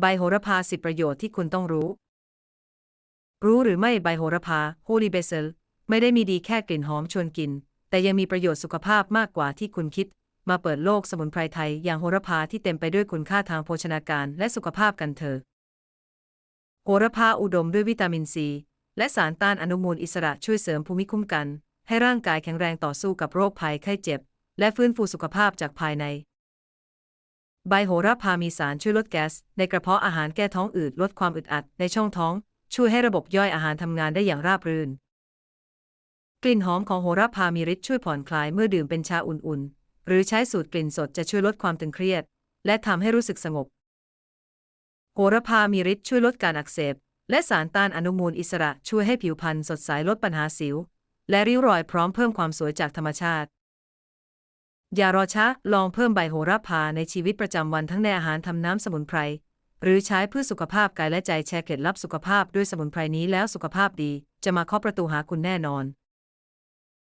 ใบโหระพาสิบประโยชน์ที่คุณต้องรู้ รู้หรือไม่ใบโหระพา Holy Basil ไม่ได้มีดีแค่กลิ่นหอมชวนกิน แต่ยังมีประโยชน์สุขภาพมากกว่าที่คุณคิด มาเปิดโลกสมุนไพรไทยอย่างโหระพาที่เต็มไปด้วยคุณค่าทางโภชนาการและสุขภาพกันเถอะโหระพาอุดมด้วยวิตามินซี และสารต้านอนุมูลอิสระช่วยเสริมภูมิคุ้มกัน ให้ร่างกายแข็งแรงต่อสู้กับโรคภัยไข้เจ็บ และฟื้นฟูสุขภาพจากภายใน ใบโหระพามีสารช่วยลดแก๊สในกระเพาะอาหารแก้ท้องอืดลดความอึดอัดในช่องท้อง ช่วยให้ระบบย่อยอาหารทำงานได้อย่างราบรื่น กลิ่นหอมของโหระพามีฤทธิ์ช่วยผ่อนคลายเมื่อดื่มเป็นชาอุ่นๆ หรือใช้สูตรกลิ่นสดจะช่วยลดความตึงเครียด และทำให้รู้สึกสงบ โหระพามีฤทธิ์ช่วยลดการอักเสบ และสารต้านอนุมูลอิสระช่วยให้ผิวพรรณสดใสลดปัญหาสิว และริ้วรอยพร้อมเพิ่มความสวยจากธรรมชาติ อย่ารอช้า ลองเพิ่มใบโหระพาในชีวิตประจำวันทั้งในอาหารทำน้ำสมุนไพร หรือใช้เพื่อสุขภาพกายและใจแชร์เคล็ดลับสุขภาพด้วยสมุนไพรนี้แล้วสุขภาพดี จะมาเคาะประตูหาคุณแน่นอน